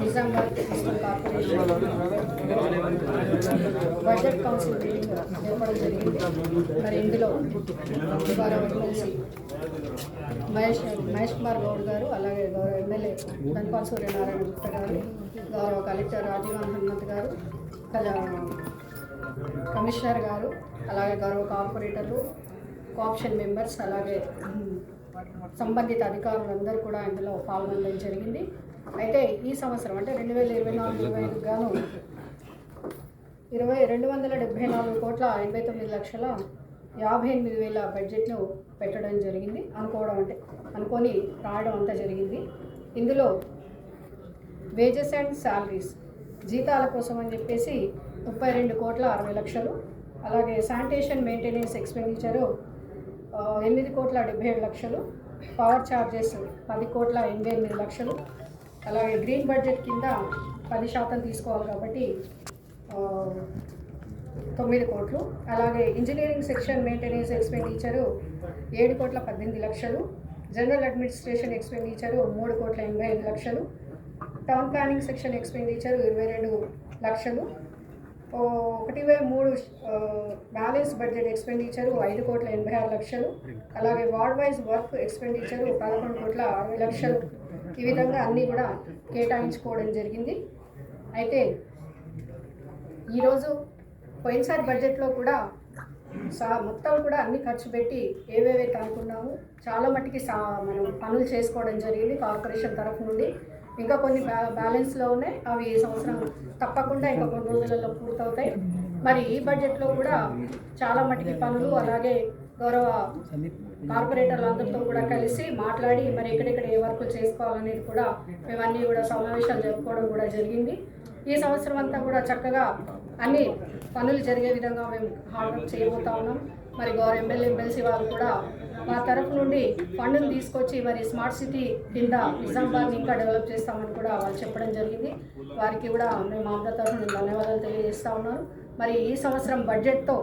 Nizamabad municipal corporation budget council meeting జరపడం జరిగింది మరి ఇందులో గౌరవ మహేష్ మహేష్ కుమార్ గౌడ్ గారు అలాగే గౌరవ ఎమ్మెల్యే ధన్పాల్ సూర్యనారాయణ గుప్తా గారు గౌరవ కలెక్టర్ రాజీవాన్ హనుమంత్ గారు కమిషనర్ గారు అలాగే గౌరవ కార్పొరేటర్లు కోఆప్షన్ మెంబర్స్ అలాగే సంబంధిత అధికారులందరూ కూడా ఇందులో పాల్గొనడం జరిగింది. అయితే ఈ సంవత్సరం అంటే రెండు వేల ఇరవై నాలుగు ఇరవై ఐదు గాను ఇరవై రెండు వందల డెబ్బై నాలుగు కోట్ల ఎనభై తొమ్మిది లక్షల యాభై ఎనిమిది వేల బడ్జెట్ను పెట్టడం జరిగింది. అనుకోవడం అంటే అనుకొని రాయడం అంతా జరిగింది. ఇందులో వేజెస్ అండ్ శాలరీస్ జీతాల కోసం అని చెప్పేసి ముప్పై రెండు కోట్ల అరవై లక్షలు అలాగే శానిటేషన్ మెయింటెనెన్స్ ఎక్స్పెండిచరు ఎనిమిది కోట్ల డెబ్బై ఏడు లక్షలు పవర్ ఛార్జెస్ పది కోట్ల ఎనభై ఎనిమిది లక్షలు. అలాగే గ్రీన్ బడ్జెట్ కింద పది శాతం తీసుకోవాలి కాబట్టి తొమ్మిది కోట్లు. అలాగే ఇంజనీరింగ్ సెక్షన్ మెయింటెనెన్స్ ఎక్స్పెండిచరు ఏడు కోట్ల పద్దెనిమిది లక్షలు. జనరల్ అడ్మినిస్ట్రేషన్ ఎక్స్పెండిచరు మూడు కోట్ల ఎనభై ఐదు లక్షలు. టౌన్ ప్లానింగ్ సెక్షన్ ఎక్స్పెండిచరు ఇరవై రెండు లక్షలు. ఒకటి వే మూడు బ్యాలెన్స్ బడ్జెట్ ఎక్స్పెండిచరు ఐదు కోట్ల ఎనభై ఆరు లక్షలు. అలాగే వార్డ్ వైజ్ వర్క్ ఎక్స్పెండిచరు పదకొండు కోట్ల అరవై లక్షలు. ఈ విధంగా అన్నీ కూడా కేటాయించుకోవడం జరిగింది. అయితే ఈరోజు పోయినసారి బడ్జెట్లో కూడా సా మొత్తం కూడా అన్ని ఖర్చు పెట్టి ఏవేవైతే అనుకున్నాము చాలా మట్టుకి సా మనం పనులు చేసుకోవడం జరిగింది కార్పొరేషన్ తరఫు నుండి. ఇంకా కొన్ని బ్యా బ్యాలెన్స్లో ఉన్నాయి. అవి ఈ సంవత్సరం తప్పకుండా ఇంకా కొన్ని రోజులలో పూర్తవుతాయి. మరి ఈ బడ్జెట్లో కూడా చాలా మటుకి పనులు అలాగే గౌరవ కార్పొరేటర్లందరితో కూడా కలిసి మాట్లాడి మరి ఎక్కడెక్కడ ఏ వర్కులు చేసుకోవాలనేది కూడా మేమన్నీ కూడా సమావేశాలు జరుపుకోవడం కూడా జరిగింది. ఈ సంవత్సరం అంతా కూడా చక్కగా అన్ని పనులు జరిగే విధంగా మేము హార్డ్ వర్క్ చేయబోతా ఉన్నాం. మరి గౌరవ ఎమ్మెల్యే ఎమ్మెల్సీ వాళ్ళు కూడా మా తరఫు నుండి ఫండ్ని తీసుకొచ్చి మరి స్మార్ట్ సిటీ కింద నిజామాబాద్ని ఇంకా డెవలప్ చేస్తామని కూడా వాళ్ళు చెప్పడం జరిగింది. వారికి కూడా మేము ఆంధ్ర తరఫు నుండి ధన్యవాదాలు తెలియజేస్తూ ఉన్నారు. మరి ఈ సంవత్సరం బడ్జెట్తో